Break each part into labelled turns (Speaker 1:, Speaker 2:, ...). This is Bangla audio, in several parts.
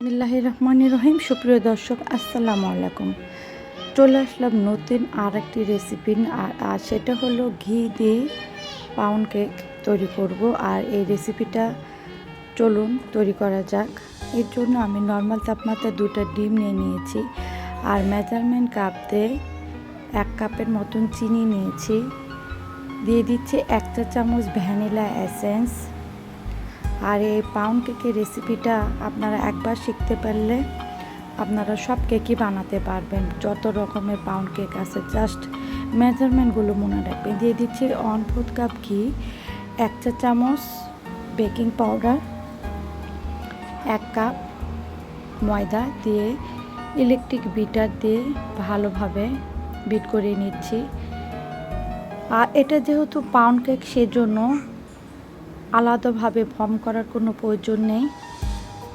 Speaker 1: বিসমিল্লাহ রহমান রহিম সুপ্রিয় দর্শক, আসসালামু আলাইকুম। চলে আসলাম নতুন আর একটি রেসিপি আর সেটা হলো ঘি দিয়ে পাউন্ড কেক তৈরি করব। আর এই রেসিপিটা চলুন তৈরি করা যাক। এর জন্য আমি নর্মাল তাপমাত্রায় দুটো ডিম নিয়ে নিয়েছি। আর মেজারমেন্ট কাপ দিয়ে এক কাপের মতন চিনি নিয়েছি। দিয়ে দিচ্ছি এক চা চামচ ভ্যানিলা এসেন্স আর এই পাউন্ড কেকের রেসিপিটা আপনারা একবার শিখতে পারলে আপনারা সব কেকই বানাতে পারবেন। যত রকমের পাউন্ড কেক আছে জাস্ট মেজারমেন্টগুলো মনে রাখবেন। দিয়ে দিচ্ছি ফোর্থ কাপ ঘি, এক চা চামচ বেকিং পাউডার এক কাপ ময়দা দিয়ে ইলেকট্রিক বিটার দিয়ে ভালোভাবে বিট করে নিচ্ছি। আর এটা যেহেতু পাউন্ড কেক, সেজন্য আলাদাভাবে ফর্ম করার কোনো প্রয়োজন নেই।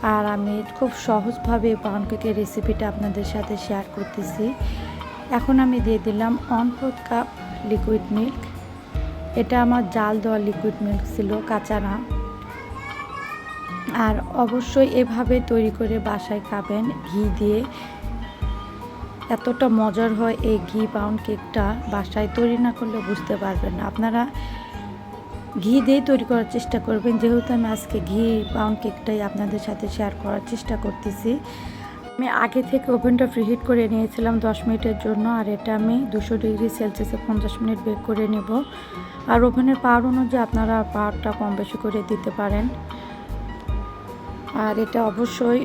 Speaker 1: আর আমি খুব সহজভাবে পাউন্ড কেকের রেসিপিটা আপনাদের সাথে শেয়ার করতেছি। এখন আমি দিয়ে দিলাম one fourth cup liquid milk এটা আমার জাল দেওয়া লিকুইড মিল্ক ছিল, কাঁচা না। আর অবশ্যই এভাবে তৈরি করে বাসায় খাবেন ঘি দিয়ে। এতটা মজার হয় এই ঘি পাউন্ড কেকটা বাসায় তৈরি না করলে বুঝতে পারবেন আপনারা ঘি দিয়ে তৈরি করার চেষ্টা করবেন। যেহেতু আমি আজকে ঘি পাউন্ড কেকটাই আপনাদের সাথে শেয়ার করার চেষ্টা করতেছি। আমি আগে থেকে ওভেনটা ফ্রিহিট করে নিয়েছিলাম দশ মিনিটের জন্য, আর এটা আমি দুশো ডিগ্রি সেলসিয়াসে পঞ্চাশ মিনিট বেক করে নেব। আর ওভেনের পাওয়ার অনুযায়ী আপনারা পাওয়ারটা কম বেশি করে দিতে পারেন। আর এটা অবশ্যই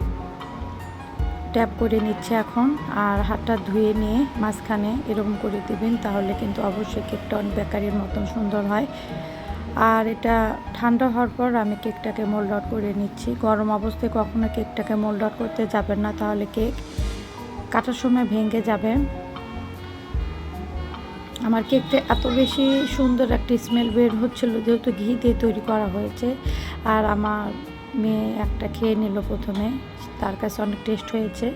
Speaker 1: ট্যাপ করে নিচ্ছে এখন, আর হাতটা ধুয়ে নিয়ে মাঝখানে এরকম করে দিবেন, তাহলে কিন্তু অবশ্যই কেকটা অনেক বেকারির মতন সুন্দর হয়। আর এটা ঠান্ডা হওয়ার পর আমি কেকটাকে মোল্ড আউট করে নিচ্ছি। গরম অবস্থায় কখনো কেকটাকে মোল্ড আউট করতে যাবেন না, তাহলে কেক কাটার সময় ভেঙে যাবে। আমার কেকটা এত বেশি সুন্দর একটা স্মেল বের হচ্ছিল, যেহেতু ঘি দিয়ে তৈরি করা হয়েছে। আর আমার মেয়ে একটা খেয়ে নিল প্রথমে, তার কাছে অনেক টেস্ট হয়েছে।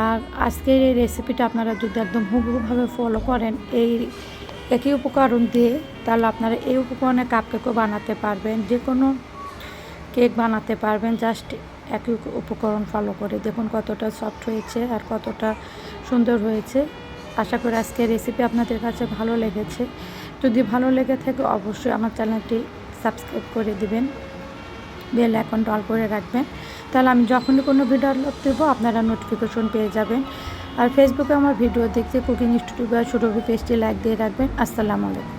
Speaker 1: আর আজকের এই রেসিপিটা আপনারা যদি একদম হুবহুভাবে ফলো করেন, এই একই উপকরণ দিয়ে তাহলে আপনারা এই উপকরণে কাপ কেকও বানাতে পারবেন যে কোনো কেক বানাতে পারবেন জাস্ট একই উপকরণ ফলো করে। দেখুন কতটা সফট হয়েছে আর কতটা সুন্দর হয়েছে। আশা করি আজকে রেসিপি আপনাদের কাছে ভালো লেগেছে। যদি ভালো লেগে থাকে অবশ্যই আমার চ্যানেলটি সাবস্ক্রাইব করে দিবেন বেল অ্যাকাউন্ট অল করে রাখবেন। তাহলে আমি যখনই কোনো ভিডিও আপলোড দেবো, আপনারা নোটিফিকেশন পেয়ে যাবেন। আর ফেসবুকে আমার ভিডিও দেখতে কুকিং স্টুডিও বা ছোটো পেজটি লাইক দিয়ে রাখবেন। আসসালামু আলাইকুম।